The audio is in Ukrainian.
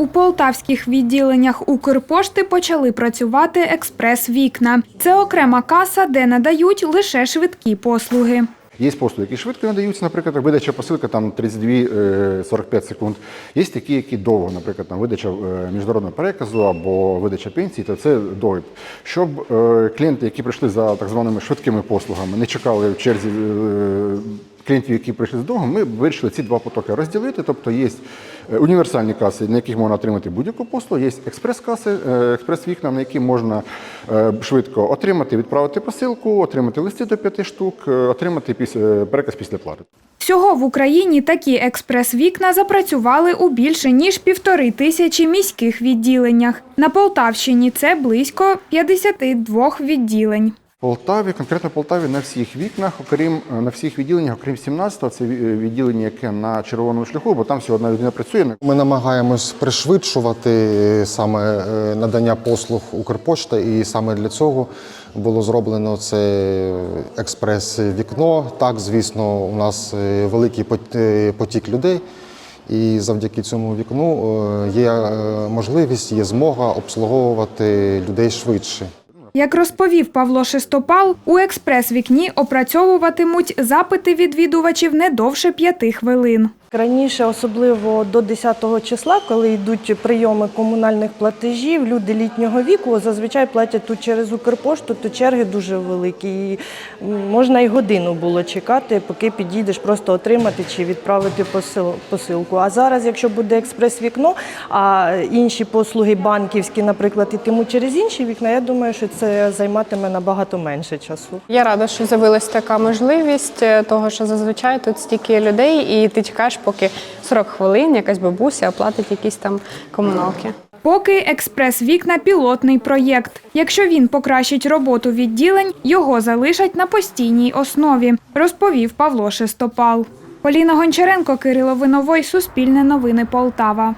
У полтавських відділеннях Укрпошти почали працювати експрес-вікна. Це окрема каса, де надають лише швидкі послуги. Є послуги, які швидко надаються, наприклад, видача посилки там 32-45 секунд. Є такі, які довго, наприклад, там видача е, міжнародного переказу або видача пенсії, то це довго. Щоб е, клієнти, які прийшли за так званими швидкими послугами, не чекали в черзі е, клієнтів, які прийшли з довго, ми вирішили ці два потоки розділити. Тобто є е, універсальні каси, на яких можна отримати будь-яку послугу, є експрес-каси, е, експрес-вікна, на які можна е, швидко отримати, відправити посилку, отримати листи до п'яти штук, отримати переказ після плати. Всього в Україні такі експрес-вікна запрацювали у більше ніж півтори тисячі міських відділеннях. На Полтавщині це близько 52 відділень. Полтаві, конкретно Полтаві, на всіх вікнах, окрім е, на всіх відділеннях, окрім 17-го, це відділення, яке на червоному шляху, бо там всього одна людина працює. Ми намагаємось пришвидшувати саме е, надання послуг Укрпошта, і саме для цього було зроблено це експрес-вікно. Так, звісно, у нас е, великий е, потік людей, і завдяки цьому вікну е, є е, можливість, є змога обслуговувати людей швидше. Як розповів Павло Шестопал, у експрес-вікні опрацьовуватимуть запити відвідувачів не довше п'яти хвилин. Раніше, особливо до 10 числа, коли йдуть прийоми комунальних платежів, люди літнього віку зазвичай платять тут через Укрпошту, то черги дуже великі. І можна і годину було чекати, поки підійдеш просто отримати чи відправити посил- посилку. А зараз, якщо буде експрес-вікно, а інші послуги банківські, наприклад, ітимуть через інші вікна, я думаю, що це займатиме набагато менше часу. Я рада, що з'явилась така можливість, е, того що зазвичай тут стільки людей, і ти чекаєш, поки 40 хвилин якась бабуся оплатить якісь там комуналки. Поки експрес-вікна пілотний проєкт. Якщо він покращить роботу відділень, його залишать на постійній основі, розповів Павло Шестопал. Поліна Гончаренко, Кирило Виновой, Суспільне новини Полтава.